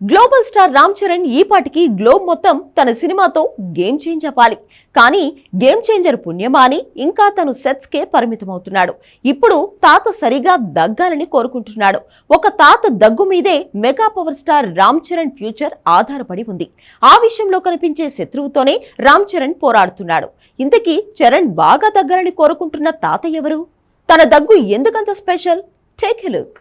Global star Ram Charan ఈ పాటికి globe మొత్తం తన సినిమాతో గేమ్ చేంజ్ అవ్వాలి. కానీ గేమ్ చేంజర్ పుణ్యమా అని ఇంకా తను సెట్స్కే పరిమితమవుతున్నాడు. ఇప్పుడు తాత సరిగా దగ్గాలని కోరుకుంటున్నాడు. ఒక తాత దగ్గు మీదే mega power star Ram Charan future ఆధారపడి ఉంది. ఆ విషయంలో కనిపించే శత్రువుతోనే రామ్ చరణ్ పోరాడుతున్నాడు. ఇంతకీ చరణ్ బాగా దగ్గరని కోరుకుంటున్న తాత ఎవరు? తన దగ్గు ఎందుకంత special? Take a look.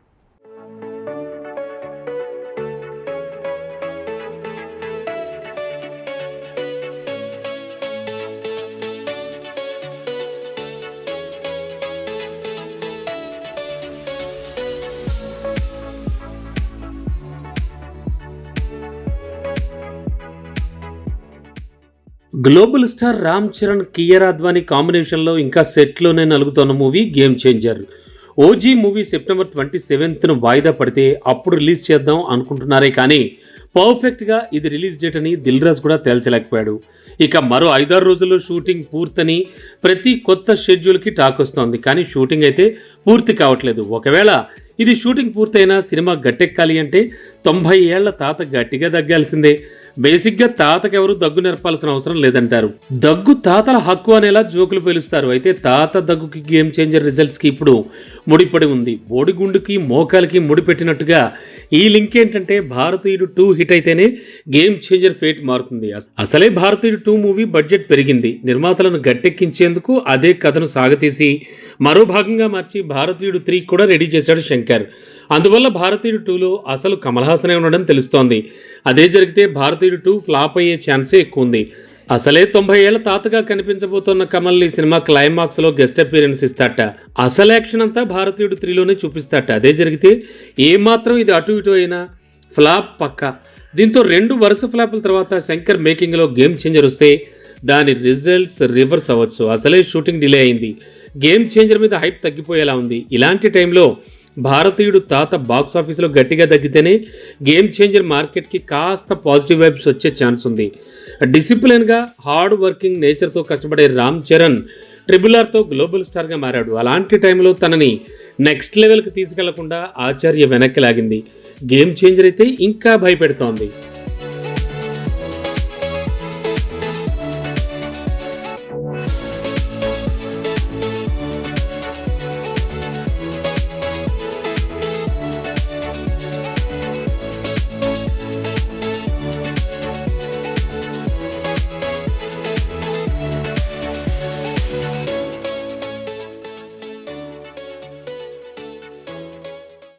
Global star Ram Charan Kiara Advani కాంబినేషన్లో ఇంకా సెట్లోనే నలుగుతున్న movie game changer. OG movie September twenty సెవెంత్ను వాయిదా పడితే అప్పుడు రిలీజ్ చేద్దాం అనుకుంటున్నారే కానీ పర్ఫెక్ట్గా ఇది రిలీజ్ డేట్ అని దిల్రాజ్ కూడా తేల్చలేకపోయాడు. ఇక మరో ఐదారు రోజుల్లో షూటింగ్ పూర్తని ప్రతి కొత్త షెడ్యూల్కి టాక్ వస్తోంది కానీ షూటింగ్ అయితే పూర్తి కావట్లేదు. ఒకవేళ ఇది షూటింగ్ పూర్తయినా సినిమా గట్టెక్కాలి అంటే తొంభై ఏళ్ళ తాత గట్టిగా తగ్గాల్సిందే బేసిక్గా తాతకెవరు దగ్గు నేర్పాల్సిన అవసరం లేదంటారు. దగ్గు తాతల హక్కు అనేలా జోకులు పేలుస్తారు. అయితే తాత దగ్గుకి గేమ్ చేంజర్ రిజల్ట్స్కి ఇప్పుడు ముడిపడి ఉంది. బోడిగుండుకి మోకాలకి ముడిపెట్టినట్టుగా ఈ లింక్ ఏంటంటే భారతీయుడు టూ హిట్ అయితేనే గేమ్ చేంజర్ ఫేట్ మారుతుంది. అసలే భారతీయుడు టూ మూవీ బడ్జెట్ పెరిగింది. నిర్మాతలను గట్టెక్కించేందుకు అదే కథను సాగతీసి మరో భాగంగా మార్చి భారతీయుడు త్రీ కూడా రెడీ చేశాడు శంకర్. అందువల్ల భారతీయుడు టూలో అసలు కమల్ హాసనే ఉండడం తెలుస్తోంది. అదే జరిగితే భారతీయుడు టూ ఫ్లాప్ అయ్యే ఛాన్సే ఎక్కువ ఉంది అసలే తొంభై ఏళ్ళ తాతగా కనిపించబోతున్న కమల్ ఈ సినిమా క్లైమాక్స్లో గెస్ట్ అపీరెన్స్ ఇస్తాట. అసలు యాక్షన్ అంతా భారతీయుడు త్రీలోనే చూపిస్తాట. అదే జరిగితే ఏమాత్రం ఇది అటు ఇటు అయినా ఫ్లాప్ పక్క. దీంతో రెండు వరుస ఫ్లాపుల తర్వాత శంకర్ మేకింగ్లో గేమ్ చేంజర్ వస్తే దాని రిజల్ట్స్ రివర్స్ అవ్వచ్చు. అసలే షూటింగ్ డిలే అయింది. గేమ్ చేంజర్ మీద హైప్ తగ్గిపోయేలా ఉంది. ఇలాంటి టైంలో భారతీయుడు తాత బాక్స్ ఆఫీసులో గట్టిగా తగ్గితేనే గేమ్ చేంజర్ మార్కెట్కి కాస్త పాజిటివ్ వైబ్స్ వచ్చే ఛాన్స్ ఉంది. డిసిప్లిన్గా హార్డ్ వర్కింగ్ నేచర్తో కష్టపడే రామ్ చరణ్ ట్రిబుల్ ఆర్తో గ్లోబల్ స్టార్గా మారాడు. అలాంటి టైంలో తనని నెక్స్ట్ లెవెల్కి తీసుకెళ్ళకుండా ఆచార్య వెనక్కి లాగింది. గేమ్ చేంజర్ అయితే ఇంకా భయపెడుతోంది.